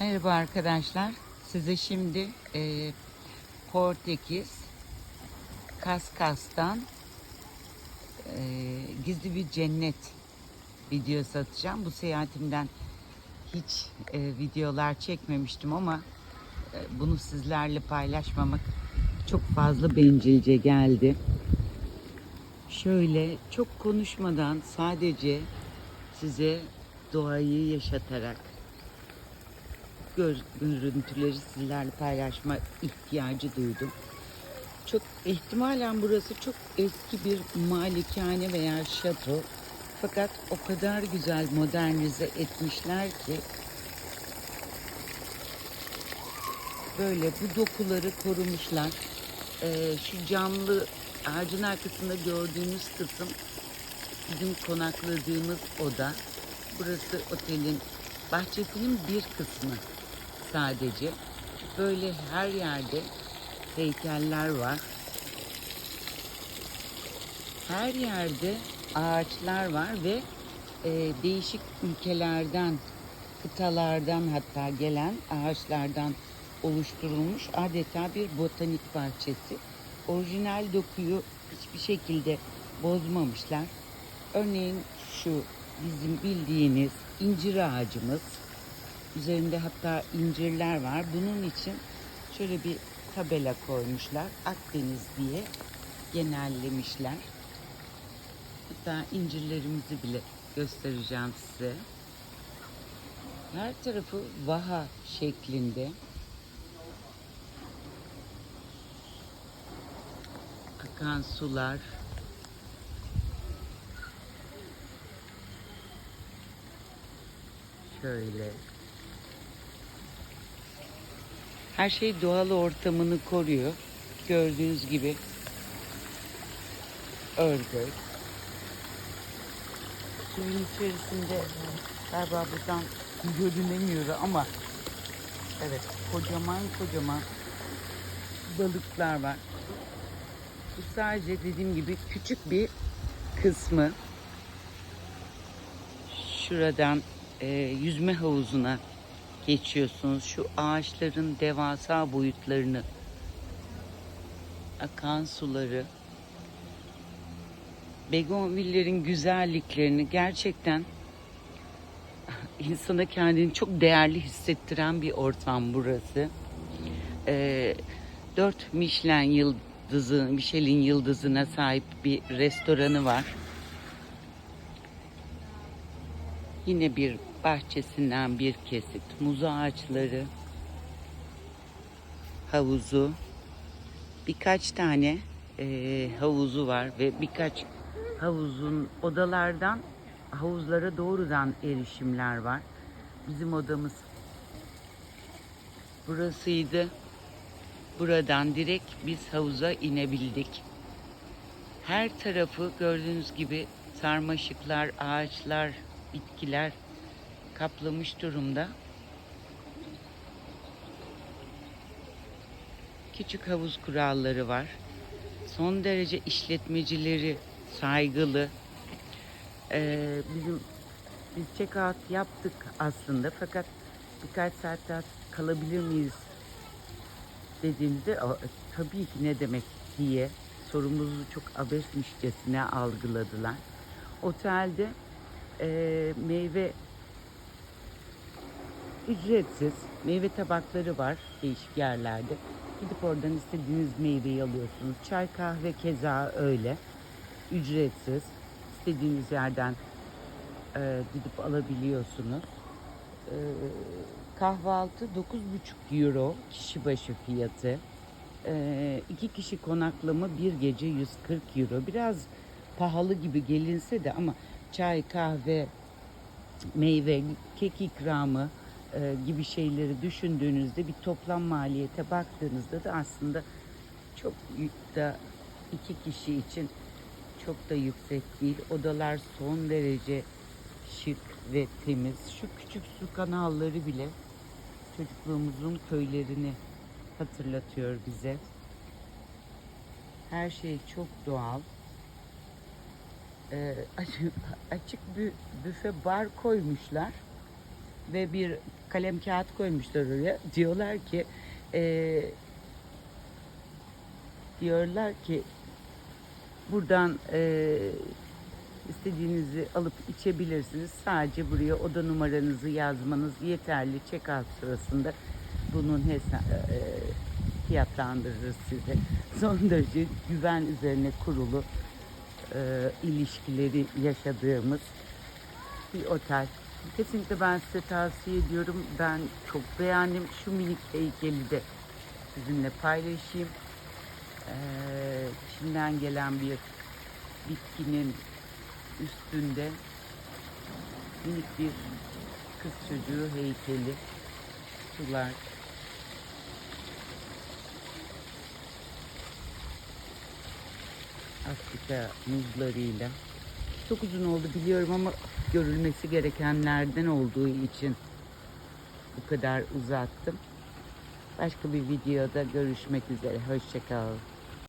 Merhaba arkadaşlar. Size şimdi e, Portekiz Kaskas'tan e, gizli bir cennet videosu atacağım. Bu seyahatimden hiç e, videolar çekmemiştim ama e, bunu sizlerle paylaşmamak çok fazla bencilce geldi. Şöyle çok konuşmadan sadece size doğayı yaşatarak görüntüleri sizlerle paylaşma ihtiyacı duydum. Çok ihtimalen burası çok eski bir malikane veya şato. Fakat o kadar güzel modernize etmişler ki böyle bu dokuları korumuşlar. Ee, şu camlı ağacın arkasında gördüğünüz kısım bizim konakladığımız oda. Burası otelin bahçesinin bir kısmı sadece. Böyle her yerde heykeller var. Her yerde ağaçlar var ve e, değişik ülkelerden, kıtalardan hatta gelen ağaçlardan oluşturulmuş adeta bir botanik bahçesi. Orijinal dokuyu hiçbir şekilde bozmamışlar. Örneğin şu bizim bildiğiniz incir ağacımız. Üzerinde hatta incirler var. Bunun için şöyle bir tabela koymuşlar. Akdeniz diye genellemişler. Hatta incirlerimizi bile göstereceğim size. Her tarafı vaha şeklinde. Akan sular. Şöyle. Her şey doğal ortamını koruyor. Gördüğünüz gibi örgü. Suyun içerisinde galiba buradan görünemiyor ama evet kocaman kocaman balıklar var. Bu sadece dediğim gibi küçük bir kısmı. Şuradan e, yüzme havuzuna geçiyorsunuz. Şu ağaçların devasa boyutlarını, akan suları, begonvillerin güzelliklerini gerçekten insana kendini çok değerli hissettiren bir ortam burası. Ee, dört Michelin yıldızı, Michelin yıldızına sahip bir restoranı var. Yine bir bahçesinden bir kesit muz ağaçları, havuzu, birkaç tane eee, havuzu var ve birkaç havuzun odalardan havuzlara doğrudan erişimler var. Bizim odamız burasıydı. Buradan direkt biz havuza inebildik. Her tarafı gördüğünüz gibi sarmaşıklar, ağaçlar, bitkiler kaplamış durumda. Küçük havuz kuralları var. Son derece işletmecileri saygılı. Ee, bizim biz check out yaptık aslında fakat birkaç saat daha kalabilir miyiz dediğimde "Aa, tabii ki ne demek diye sorumuzu çok abesmişçesine algıladılar. Otelde e, meyve ücretsiz meyve tabakları var değişik yerlerde. Gidip oradan istediğiniz meyveyi alıyorsunuz. Çay kahve keza öyle. Ücretsiz. İstediğiniz yerden e, gidip alabiliyorsunuz. E, kahvaltı 9,5 euro kişi başı fiyatı. E, iki kişi konaklama bir gece 140 euro. Biraz pahalı gibi gelinse de ama çay, kahve, meyve, kek ikramı e, gibi şeyleri düşündüğünüzde bir toplam maliyete baktığınızda da aslında çok da iki kişi için çok da yüksek değil. Odalar son derece şık ve temiz. Şu küçük su kanalları bile çocukluğumuzun köylerini hatırlatıyor bize. Her şey çok doğal. Ee, açık, büfe bar koymuşlar. Ve bir kalem kağıt koymuşlar oraya. Diyorlar ki e, diyorlar ki buradan e, istediğinizi alıp içebilirsiniz. Sadece buraya oda numaranızı yazmanız yeterli. Check-out sırasında bunun hesa- e, fiyatlandırırız size. Son derece güven üzerine kurulu e, ilişkileri yaşadığımız bir otel. Kesinlikle ben size tavsiye ediyorum. Ben çok beğendim. Şu minik heykeli de sizinle paylaşayım. Ee, Çin'den gelen bir bitkinin üstünde minik bir kız çocuğu heykeli. Sular. Afrika muzlarıyla. Çok uzun oldu biliyorum ama görülmesi gerekenlerden olduğu için bu kadar uzattım. Başka bir videoda görüşmek üzere. Hoşçakal.